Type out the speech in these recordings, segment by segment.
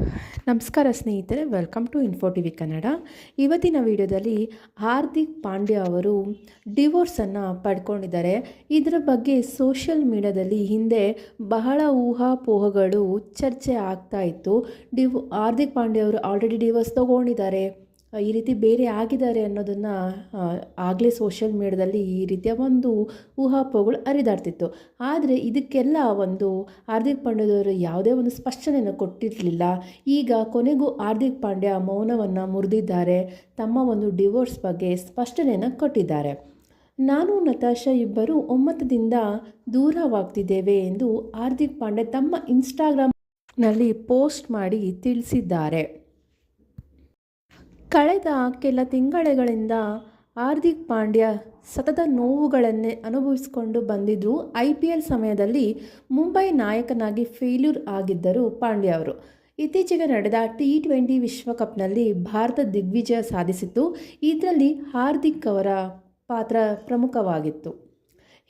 ನಮಸ್ಕಾರ ಸ್ನೇಹಿತರೆ welcome to info T V Kannada ಇವತ್ತಿನ ವಿಡಿಯೋದಲ್ಲಿ ಹಾರ್ದಿಕ್ ಪಾಂಡ್ಯ ಅವರು ಡಿವೋರ್ಸನ್ನು ಪಡ್ಕೊಂಡಿದ್ದಾರೆ. ಇದರ ಬಗ್ಗೆ ಸೋಷಿಯಲ್ ಮೀಡಿಯಾದಲ್ಲಿ ಹಿಂದೆ ಬಹಳ ಊಹಾಪೋಹಗಳು ಚರ್ಚೆ ಆಗ್ತಾ ಇತ್ತು. ಡಿವ್, ಹಾರ್ದಿಕ್ ಪಾಂಡ್ಯ ಅವರು ಆಲ್ರೆಡಿ ಡಿವೋರ್ಸ್ ತೊಗೊಂಡಿದ್ದಾರೆ. ಈ ರೀತಿ ಬೇರೆ ಆಗಿದ್ದಾರೆ ಅನ್ನೋದನ್ನು ಆಗಲೇ ಸೋಷಿಯಲ್ ಮೀಡಿಯಾದಲ್ಲಿ ಈ ರೀತಿಯ ಒಂದು ಊಹಾಪೋಗಳು ಅರಿದಾಡ್ತಿತ್ತು ಆದರೆ ಇದಕ್ಕೆಲ್ಲ ಒಂದು ಹಾರ್ದಿಕ್ ಪಾಂಡ್ಯದವರು ಯಾವುದೇ ಒಂದು ಸ್ಪಷ್ಟನೆಯನ್ನು ಕೊಟ್ಟಿರಲಿಲ್ಲ. ಈಗ ಕೊನೆಗೂ ಹಾರ್ದಿಕ್ ಪಾಂಡ್ಯ ಮೌನವನ್ನು ಮುರಿದಿದ್ದಾರೆ. ತಮ್ಮ ಒಂದು ಡಿವೋರ್ಸ್ ಬಗ್ಗೆ ಸ್ಪಷ್ಟನೆಯನ್ನು ಕೊಟ್ಟಿದ್ದಾರೆ. ನಾನು ನತಾಶಾ ಇಬ್ಬರು ಒಮ್ಮತದಿಂದ ದೂರವಾಗ್ತಿದ್ದೇವೆ ಎಂದು ಹಾರ್ದಿಕ್ ಪಾಂಡೆ ತಮ್ಮ ಇನ್ಸ್ಟಾಗ್ರಾಮ್ನಲ್ಲಿ ಪೋಸ್ಟ್ ಮಾಡಿ ತಿಳಿಸಿದ್ದಾರೆ. ಕಳೆದ ಕೆಲ ತಿಂಗಳುಗಳಿಂದ ಹಾರ್ದಿಕ್ ಪಾಂಡ್ಯ ಸತತ ನೋವುಗಳನ್ನೇ ಅನುಭವಿಸಿಕೊಂಡು ಬಂದಿದ್ದು, ಐ ಪಿ ಎಲ್ ಸಮಯದಲ್ಲಿ ಮುಂಬೈ ನಾಯಕನಾಗಿ ಫೇಲ್ಯೂರ್ ಆಗಿದ್ದರು ಪಾಂಡ್ಯ ಅವರು. ಇತ್ತೀಚೆಗೆ ನಡೆದ ಟಿ ಟ್ವೆಂಟಿ ವಿಶ್ವಕಪ್ನಲ್ಲಿ ಭಾರತ ದಿಗ್ವಿಜಯ ಸಾಧಿಸಿತ್ತು. ಇದರಲ್ಲಿ ಹಾರ್ದಿಕ್ ಅವರ ಪಾತ್ರ ಪ್ರಮುಖವಾಗಿತ್ತು.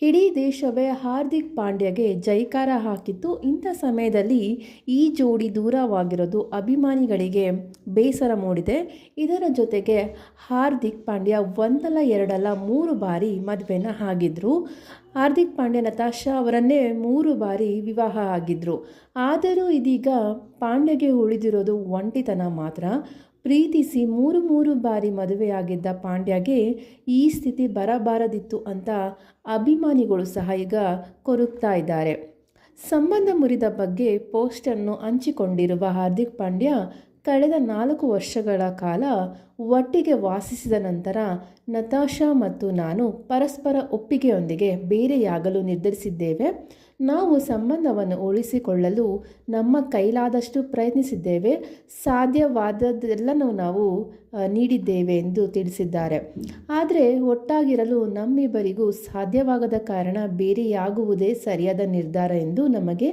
ಇಡೀ ದೇಶವೇ ಹಾರ್ದಿಕ್ ಪಾಂಡ್ಯಗೆ ಜೈಕಾರ ಹಾಕಿತ್ತು. ಇಂಥ ಸಮಯದಲ್ಲಿ ಈ ಜೋಡಿ ದೂರವಾಗಿರೋದು ಅಭಿಮಾನಿಗಳಿಗೆ ಬೇಸರ ಮೂಡಿದೆ. ಇದರ ಜೊತೆಗೆ ಹಾರ್ದಿಕ್ ಪಾಂಡ್ಯ ಒಂದಲ್ಲ ಎರಡಲ್ಲ ಮೂರು ಬಾರಿ ಮದುವೆನ ಆಗಿದ್ರು. ಹಾರ್ದಿಕ್ ಪಾಂಡ್ಯ ನತಾಶಾ ಅವರನ್ನೇ ಮೂರು ಬಾರಿ ವಿವಾಹ ಆಗಿದ್ದರು ಆದರೂ ಇದೀಗ ಪಾಂಡ್ಯಗೆ ಉಳಿದಿರೋದು ಒಂಟಿತನ ಮಾತ್ರ. ಪ್ರೀತಿಸಿ ಮೂರು ಮೂರು ಬಾರಿ ಮದುವೆಯಾಗಿದ್ದ ಪಾಂಡ್ಯಗೆ ಈ ಸ್ಥಿತಿ ಬರಬಾರದಿತ್ತು ಅಂತ ಅಭಿಮಾನಿಗಳು ಸಹ ಈಗ ಕೊರಗ್ತಾ ಇದ್ದಾರೆ. ಸಂಬಂಧ ಮುರಿದ ಬಗ್ಗೆ ಪೋಸ್ಟನ್ನು ಹಂಚಿಕೊಂಡಿರುವ ಹಾರ್ದಿಕ್ ಪಾಂಡ್ಯ ಕಳೆದ ನಾಲ್ಕು ವರ್ಷಗಳ ಕಾಲ ಒಟ್ಟಿಗೆ ವಾಸಿಸಿದ ನಂತರ ನತಾಶಾ ಮತ್ತು ನಾನು ಪರಸ್ಪರ ಒಪ್ಪಿಗೆಯೊಂದಿಗೆ ಬೇರೆಯಾಗಲು ನಿರ್ಧರಿಸಿದ್ದೇವೆ. ನಾವು ಸಂಬಂಧವನ್ನು ಉಳಿಸಿಕೊಳ್ಳಲು ನಮ್ಮ ಕೈಲಾದಷ್ಟು ಪ್ರಯತ್ನಿಸಿದ್ದೇವೆ. ಸಾಧ್ಯವಾದದ್ದೆಲ್ಲನೂ ನಾವು ನೀಡಿದ್ದೇವೆ ಎಂದು ತಿಳಿಸಿದ್ದಾರೆ. ಆದರೆ ಒಟ್ಟಾಗಿರಲು ನಮ್ಮಿಬ್ಬರಿಗೂ ಸಾಧ್ಯವಾಗದ ಕಾರಣ ಬೇರೆಯಾಗುವುದೇ ಸರಿಯಾದ ನಿರ್ಧಾರ ಎಂದು ನಮಗೆ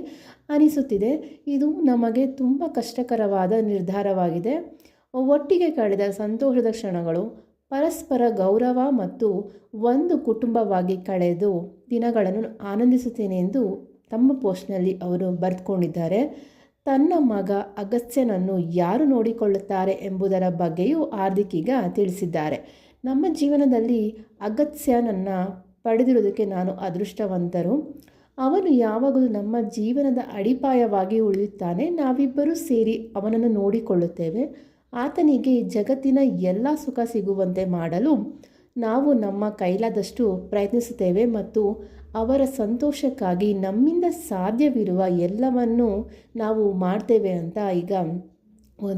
ಅನಿಸುತ್ತಿದೆ. ಇದು ನಮಗೆ ತುಂಬ ಕಷ್ಟಕರವಾದ ನಿರ್ಧಾರವಾಗಿದೆ. ಒಟ್ಟಿಗೆ ಕಳೆದ ಸಂತೋಷದ ಕ್ಷಣಗಳು ಪರಸ್ಪರ ಗೌರವ ಮತ್ತು ಒಂದು ಕುಟುಂಬವಾಗಿ ಕಳೆದು ದಿನಗಳನ್ನು ಆನಂದಿಸುತ್ತೇನೆ ಎಂದು ತಮ್ಮ ಪೋಸ್ಟ್ನಲ್ಲಿ ಅವರು ಬರೆದುಕೊಂಡಿದ್ದಾರೆ. ತನ್ನ ಮಗ ಅಗಸ್ತ್ಯನನ್ನು ಯಾರು ನೋಡಿಕೊಳ್ಳುತ್ತಾರೆ ಎಂಬುದರ ಬಗ್ಗೆಯೂ ಹಾರ್ದಿಕ್ ತಿಳಿಸಿದ್ದಾರೆ. ನಮ್ಮ ಜೀವನದಲ್ಲಿ ಅಗತ್ಯನನ್ನು ಪಡೆದಿರುವುದಕ್ಕೆ ನಾನು ಅದೃಷ್ಟವಂತರು. ಅವನು ಯಾವಾಗಲೂ ನಮ್ಮ ಜೀವನದ ಅಡಿಪಾಯವಾಗಿ ಉಳಿಯುತ್ತಾನೆ. ನಾವಿಬ್ಬರೂ ಸೇರಿ ಅವನನ್ನು ನೋಡಿಕೊಳ್ಳುತ್ತೇವೆ. ಆತನಿಗೆ ಜಗತ್ತಿನ ಎಲ್ಲ ಸುಖ ಸಿಗುವಂತೆ ಮಾಡಲು ನಾವು ನಮ್ಮ ಕೈಲಾದಷ್ಟು ಪ್ರಯತ್ನಿಸುತ್ತೇವೆ ಮತ್ತು ಅವರ ಸಂತೋಷಕ್ಕಾಗಿ ನಮ್ಮಿಂದ ಸಾಧ್ಯವಿರುವ ಎಲ್ಲವನ್ನೂ ನಾವು ಮಾಡ್ತೇವೆ ಅಂತ ಈಗ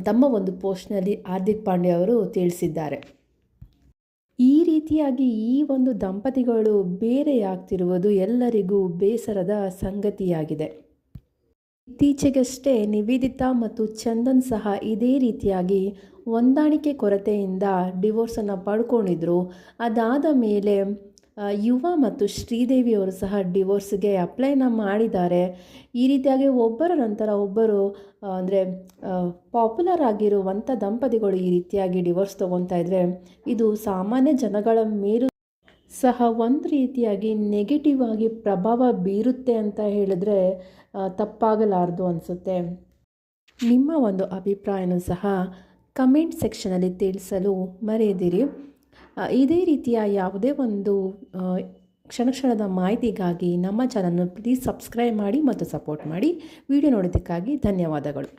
ತಮ್ಮ ಒಂದು ಪೋಸ್ಟ್ನಲ್ಲಿ ಹಾರ್ದಿಕ್ ಪಾಂಡೆ ಅವರು ತಿಳಿಸಿದ್ದಾರೆ. ಈ ರೀತಿಯಾಗಿ ಈ ಒಂದು ದಂಪತಿಗಳು ಬೇರೆಯಾಗ್ತಿರುವುದು ಎಲ್ಲರಿಗೂ ಬೇಸರದ ಸಂಗತಿಯಾಗಿದೆ. ಇತ್ತೀಚೆಗಷ್ಟೇ ನಿವೇದಿತಾ ಮತ್ತು ಚಂದನ್ ಸಹ ಇದೇ ರೀತಿಯಾಗಿ ಹೊಂದಾಣಿಕೆ ಕೊರತೆಯಿಂದ ಡಿವೋರ್ಸನ್ನು ಪಡ್ಕೊಂಡಿದ್ರು. ಅದಾದ ಮೇಲೆ ಯುವ ಮತ್ತು ಶ್ರೀದೇವಿಯವರು ಸಹ ಡಿವೋರ್ಸ್ಗೆ ಅಪ್ಲೈನ ಮಾಡಿದ್ದಾರೆ. ಈ ರೀತಿಯಾಗಿ ಒಬ್ಬರ ನಂತರ ಒಬ್ಬರು ಅಂದರೆ ಪಾಪ್ಯುಲರ್ ಆಗಿರುವಂಥ ದಂಪತಿಗಳು ಈ ರೀತಿಯಾಗಿ ಡಿವೋರ್ಸ್ ತೊಗೊತಾ ಇದ್ದರೆ ಇದು ಸಾಮಾನ್ಯ ಜನಗಳ ಮೇಲೂ ಸಹ ಒಂದು ರೀತಿಯಾಗಿ ನೆಗೆಟಿವ್ ಆಗಿ ಪ್ರಭಾವ ಬೀರುತ್ತೆ ಅಂತ ಹೇಳಿದ್ರೆ ತಪ್ಪಾಗಲಾರದು ಅನಿಸುತ್ತೆ. ನಿಮ್ಮ ಒಂದು ಅಭಿಪ್ರಾಯನೂ ಸಹ ಕಮೆಂಟ್ ಸೆಕ್ಷನಲ್ಲಿ ತಿಳಿಸಲು ಮರೆಯದಿರಿ. ಇದೇ ರೀತಿಯ ಯಾವುದೇ ಒಂದು ಕ್ಷಣ ಕ್ಷಣದ ಮಾಹಿತಿಗಾಗಿ ನಮ್ಮ ಚಾನಲ್ನ ಪ್ಲೀಸ್ ಸಬ್ಸ್ಕ್ರೈಬ್ ಮಾಡಿ ಮತ್ತು ಸಪೋರ್ಟ್ ಮಾಡಿ. ವಿಡಿಯೋ ನೋಡೋದಕ್ಕಾಗಿ ಧನ್ಯವಾದಗಳು.